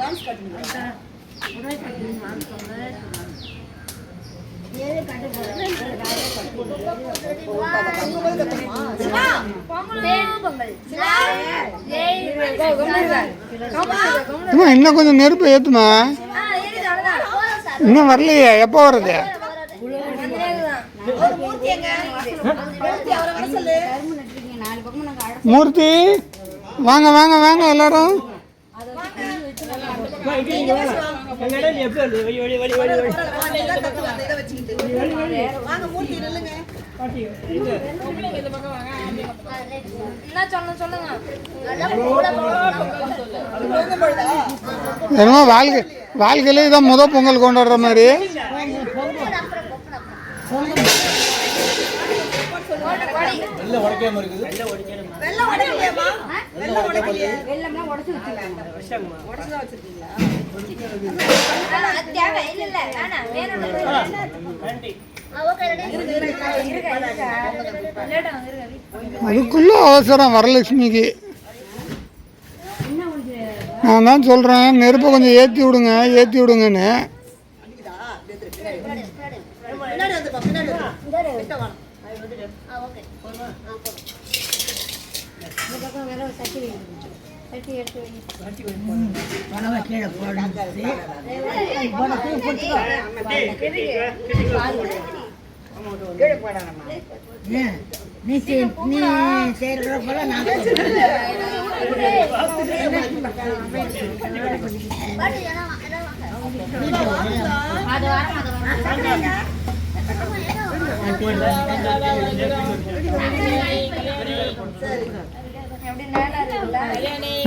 Dance காட்டுங்க இன்னும் கொஞ்சம் நெருப்பு ஏத்துமா? இன்னும் வரலையே எப்போ வருது மூர்த்தி மூர்த்தி வாங்க வாங்க வாங்க எல்லாரும். என்னமோ வாழ்க்கை வாழ்க்கையில இதான் முத பொங்கல் கொண்டாடுற மாதிரி. வெள்ளம் உடைக்கலையாம்மா? வெள்ளம் உடைக்கலையே? உடைச்சுதான் வச்சிருக்கீங்களா? அது தேவை. இல்ல இல்ல. வேணாம். வேணும். அதுக்குள்ள அவசரம் வரலட்சுமிக்கு. நான் தான் சொல்கிறேன் நெருப்பை கொஞ்சம் ஏற்றி விடுங்க ஏற்றி விடுங்கன்னு பின்னாடி வந்துப்பா பின்னாடி வந்து கிட்ட வாங்க நீ செய்- நீ செய்யற போல நான்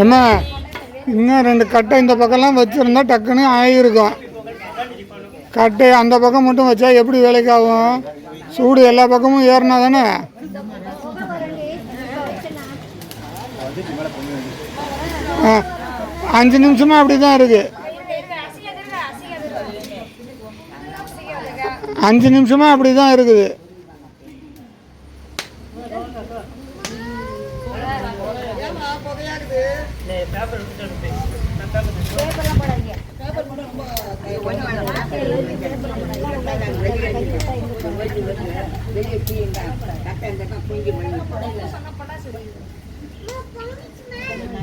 என்ன? இன்னும் ரெண்டு கட்டை இந்த பக்கம்லாம் வச்சுருந்தா டக்குன்னு ஆகியிருக்கும் கட்டை அந்த பக்கம் மட்டும் வச்சா எப்படி வேலைக்கு ஆகும் சூடு எல்லா பக்கமும் ஏறினா தானே? ஆ, அஞ்சு நிமிஷமாக அப்படி தான் இருக்கு. அஞ்சு நிமிஷமாக அப்படி தான் இருக்குது ஏமா புகையாகுது பேப்பர் மட்டும் ரொம்ப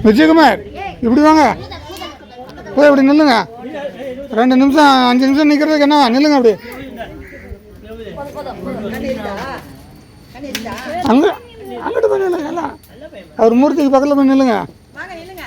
விஜயகுமார் இப்படி வாங்க போய் அப்படி நில்லுங்க. ரெண்டு நிமிஷம் அஞ்சு நிமிஷம் நிற்கிறதுக்கு என்ன நில்லுங்க அப்படி. அங்க அங்கிட்டு போய் நில்லுங்க எல்லாம். அவர் மூர்த்திக்கு பக்கத்தில் போய் நில்லுங்க. நில்லுங்க.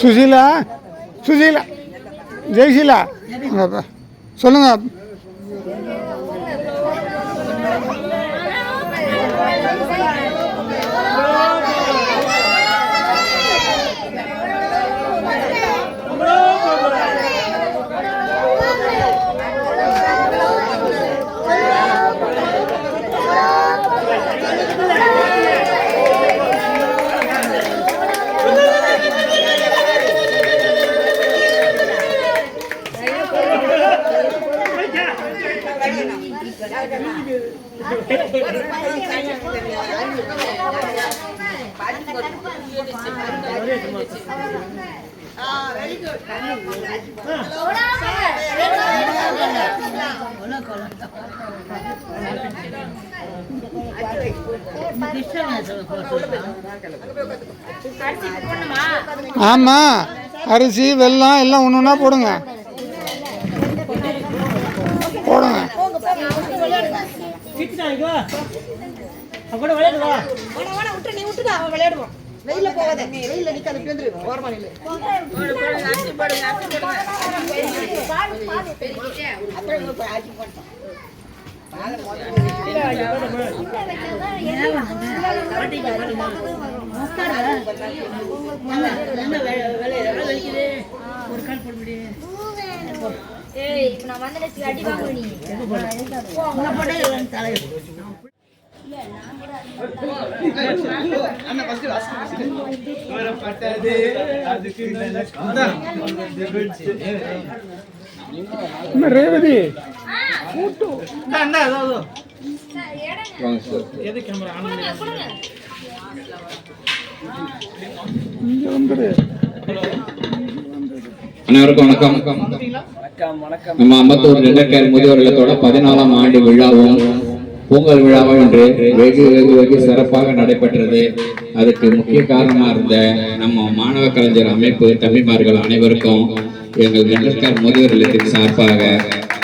சுசீலா சுசீலா ஜெயசீலா சொல்லுங்க. ஆமாம் அரிசி வெல்லம் எல்லாம் ஒன்று ஒன்றா போடுங்க. போடுங்க. விளையாடுவோம் வேணா நீ வெயில போகாத வெயில நிக்காத ஓரமா நில்லு அப்புறம் இங்க போய் ஆட்சி நான் வந்து அடி வாங்குவேன் நீ என்ன ரேவதி கொடுங்க வந்துடு. அனைவருக்கும் வணக்கம். நம்ம அம்பத்தூர் நெல்லக்கார் முதியோர் இல்லத்தோட பதினாலாம் ஆண்டு விழாவும் பொங்கல் விழாவும் இன்று வெகு வெகு வெகு சிறப்பாக நடைபெற்றது. அதுக்கு முக்கிய காரணமா இருந்த நம்ம மாணவ கலைஞர் அமைப்பு தம்பிமார்கள் அனைவருக்கும் எங்கள் நெல்லக்கார் முதியோர் இல்லத்தின் சார்பாக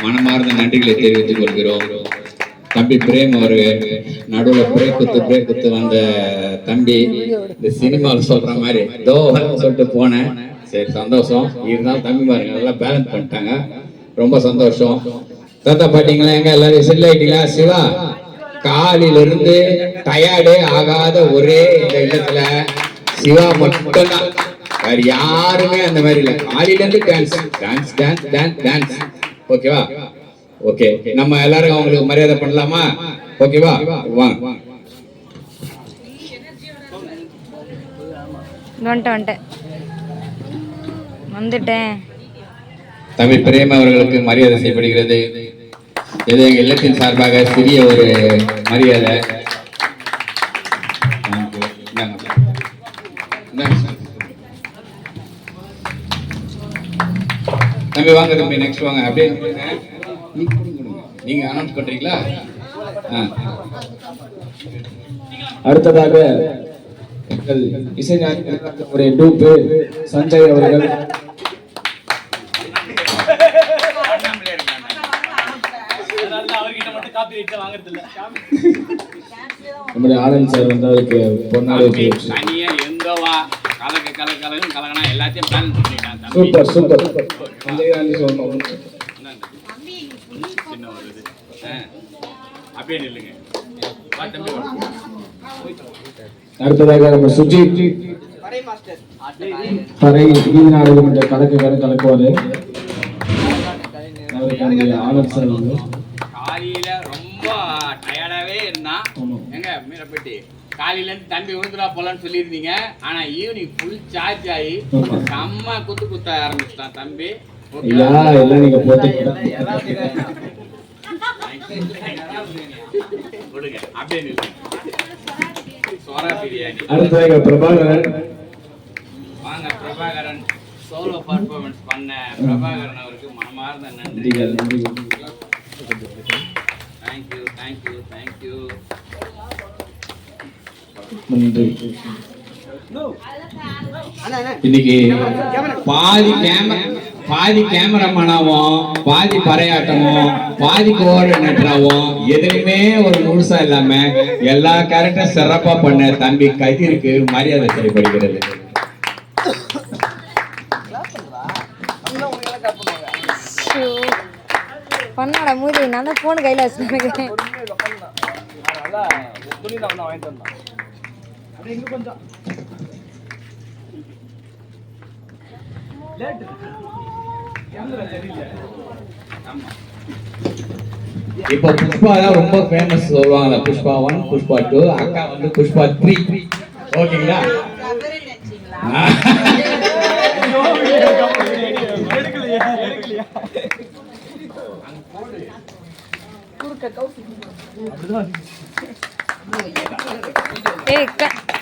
மனமார்ந்த நன்றிகளை தெரிவித்துக் கொள்கிறோம். தம்பி பிரேம் அவர்கள் நடுவில் பிரே குத்து பிரே குத்து வந்த தம்பி இந்த சினிமாவில் சொல்ற மாதிரி தோ சொல்லிட்டு போனேன். சரி சந்தோஷம். இருந்தாலும் தம்பி பாருங்க நல்லா பேலன்ஸ் பண்ணிட்டாங்க. ரொம்ப சந்தோஷம். தாத்தா பாட்டிங்களா எங்க எல்லாரும் செல் ஆயிட்டீங்களா? சிவா காலையில இருந்து டயர்டே ஆகாத ஒரே இந்த இடத்துல சிவா மட்டும்தான். வேற யாருமே அந்த மாதிரி இல்ல. காலையில இருந்து dance dance dance dance dance ஓகேவா ஓகே நம்ம எல்லாரும் அவங்களுக்கு மரியாதை பண்ணலாமா? ஓகேவா வாங்க வந்துட்டேன் வந்துட்டேன். வந்துட்டேன். தம்பி பிரேம் அவர்களுக்கு மரியாதை செய்யப்படுகிறது. இது எங்க இல்லத்தின் சார்பாக சிறிய ஒரு மரியாதை. தம்பி வாங்க தம்பி நெக்ஸ்ட் வாங்க அப்படியே. நீங்க அனௌன்ஸ் பண்றீங்களா. அடுத்ததாக எங்கள் இசைஞானிகளுடைய டூப்பு சஞ்சய் அவர்கள் நம்முடைய ஆனந்த் சார் வந்து அவருக்கு பொன்னாடி கலக்கு கலக்கு கலக்கனா எல்லாத்தையும் பேலன்ஸ் பண்ணிட்டான் தம்பி. Super super. சின்ன ஒரு இது. அப்படியே நில்லுங்க. அடுத்ததாக நம்ம சுஜித். பறை கீதி நாடகம் என்ற கலக்கு கலை கலக்குவாரு ஆனந்த் சார் வந்து காலையில ரொம்ப டயர்டாவே இருந்தான். ஆமா. எங்க? மீனப்பட்டி காலையில இருந்து தம்பி விழுந்துடா போலான்னு சொல்லியிருந்தீங்க. ஆனா ஈவினிங் ஃபுல் சார்ஜ் ஆகி. செம்ம குத்து குத்த ஆரம்பிச்சிட்டான் தம்பி. கொடுங்க. அப்படியே சோரா பிரியாணி. அடுத்ததாக பிரபாகரன். வாங்க பிரபாகரன். சோலோ பர்ஃபார்மன்ஸ் பண்ண பிரபாகரன் அவருக்கு மனமார்ந்த நன்றி. நன்றிகள் நன்றிகள். தேங்க்யூ தேங்க்யூ தேங்க்யூ நன்றி. இன்னைக்கு பாதி கேமரா பாதி கேமராமேனாவும் பாதி பறையாட்டமும் பாதி கோஆர்டினேட்டராவும் எதுலையுமே ஒரு முழுசா இல்லாம எல்லா கேரக்டரும் சிறப்பா பண்ண தம்பி கதிருக்கு மரியாதை செய்யப்படுகிறது பண்ணாடா மூதி நான் தான் ஃபோன் கையில் வச்சுருக்கேன். இப்போ புஷ்பா தான் ரொம்ப ஃபேமஸ் சொல்லுவாங்க புஷ்பா ஒன் புஷ்பா டூ அக்கா வந்து புஷ்பா த்ரீ ஓகேங்களா? ஏய் க-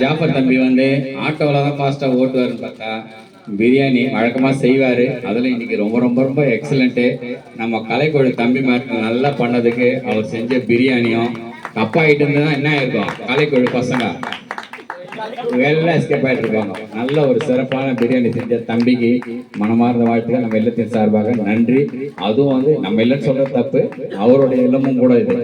ஜாஃபர் தம்பி வந்து ஆட்டோவில் தான் ஃபாஸ்ட்டாக ஓட்டுவாருன்னு பார்த்தா பிரியாணி வழக்கமாக செய்வார். அதில் இன்னைக்கு ரொம்ப ரொம்ப ரொம்ப எக்ஸலண்ட்டு நம்ம கலைக்கோடு தம்பி மாதிரி நல்லா பண்ணதுக்கு அவர் செஞ்ச பிரியாணியும் தப்பாயிட்டு இருந்ததுன்னா என்ன ஆயிருக்கும்? கலைக்கோடு பசங்க. வெள்ளை எஸ்கேப் ஆகிட்டு இருக்காங்க நல்ல ஒரு சிறப்பான பிரியாணி செஞ்ச தம்பிக்கு மனமார்ந்த வாழ்த்துக்கள். நம்ம இல்லத்தின் சார்பாக நன்றி. அதுவும் வந்து நம்ம இல்லைன்னு சொல்கிற தப்பு. அவருடைய இல்லமும் கூட இது.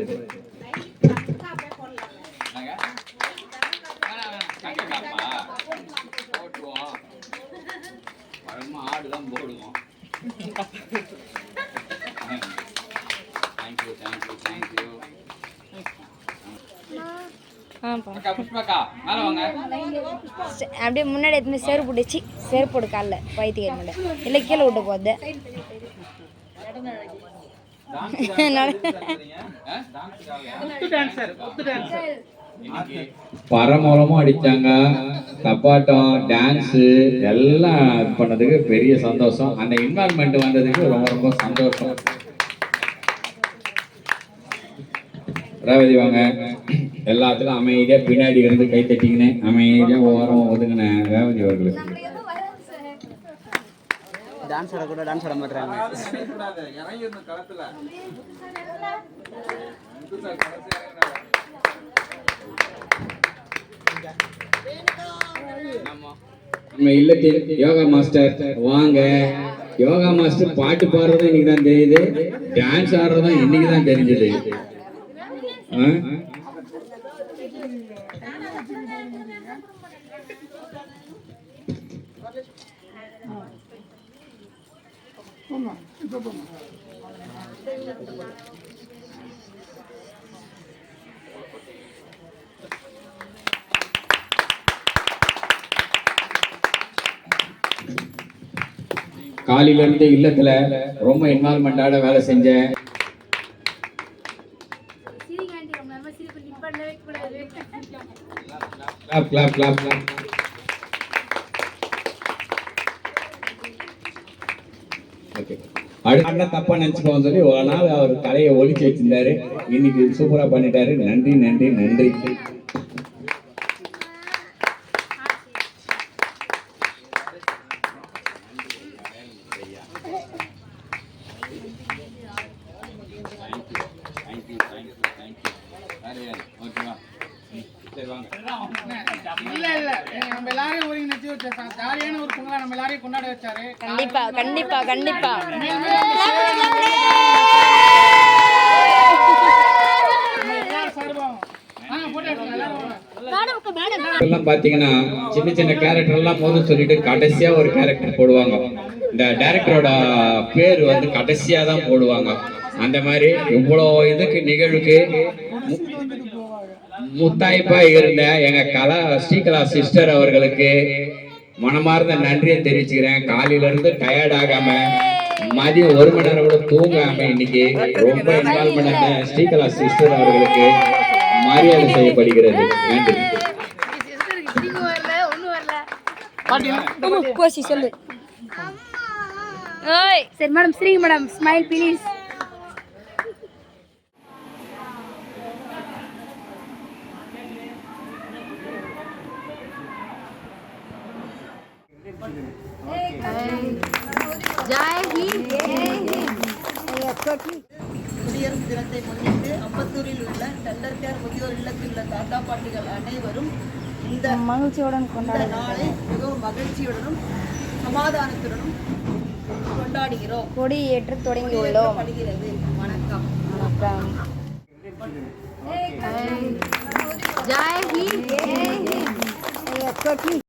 அப்படியே முன்னாடி எடுத்து போய் செருப்பு பிடிச்சி செருப்பு போடு காலில் வயிற்றுக்கு மேலே. இல்லை கீழே விட்டு போகுது. பரமூலமும் அடிச்சாங்க. தப்பாட்டம் டான்ஸு எல்லாம் இது பண்ணதுக்கு பெரிய சந்தோஷம். அந்த இன்வால்மெண்ட் வந்ததுக்கு ரொம்ப ரொம்ப சந்தோஷம். ரேவதி வாங்க. எல்லாத்துக்கும் அமைதியா பின்னாடி இருந்து கை தட்டிக்கினேன் அமைதியா ஓரம் ஒதுங்கின ரேவதி அவர்களுக்கு டான்ஸ் ஆட கூட டான்ஸ் ஆட மாட்டாங்க நம்ம இல்லத்தில் யோகா மாஸ்டர் வாங்க. யோகா மாஸ்டர் பாட்டு பாடுறதும் இன்னைக்கு தான் தெரியுது. டான்ஸ் ஆடுறதும் இன்னைக்கு தான் தெரிஞ்சது. ஆ? காலையில இருந்து இல்லத்துல ரொம்ப இன்வால்மெண்டோட வேலை செஞ்சேன் clap clap clap clap okay தப்பா நினைச்சுக்கோன்னு சொல்லி ஒரு நாள் அவர் தலையை ஒழிச்சு வச்சிருந்தாரு. இன்னைக்கு சூப்பரா பண்ணிட்டாரு. நன்றி நன்றி நன்றி இல்ல இல்ல நம்ம ஒருங்கிணைச்சு ஒரு ஜாலியான ஒரு பொங்கலா நம்ம எல்லாரையும் கொண்டாட வச்சாரு. கண்டிப்பா கண்டிப்பா. எல்லாம் பாத்தீங்கன்னா சின்ன சின்ன கேரக்டர் எல்லாம் முதல்ல சொல்லிட்டு கடைசியா ஒரு கேரக்டர் போடுவாங்க. இந்த டைரக்டரோட பேர் வந்து கடைசியா தான் போடுவாங்க. அந்த மாதிரி இவ்வளோ இதுக்கு நிகழ்வுக்கு முத்தாய்ப்பா இருந்த எங்க கலா ஸ்ரீகலா சிஸ்டர் அவர்களுக்கு மனமார்ந்த நன்றியை தெரிவிச்சுக்கிறேன் காலையில இருந்து டயர்ட் ஆகாம மதியம் ஒரு மணி நேரம் கூட தூங்காம இன்னைக்கு ரொம்ப இன்வால்மெண்ட் ஆன ஸ்ரீகலா சிஸ்டர் அவர்களுக்கு மரியாதை செய்யப்படுகிறது நன்றி சரி மேடம் சரிங்க மேடம் ஸ்மைல் ப்ளீஸ் மகிழ்ச்சியுடன் நாளை மிகவும் மகிழ்ச்சியுடனும் சமாதானத்துடனும் கொண்டாடுகிறோம். கொடி ஏற்று தொடங்கி உள்ளோம் படுகிறது வணக்கம். வணக்கம். ஜாய் ஹிந்த். ஜெய் ஹிந்த்.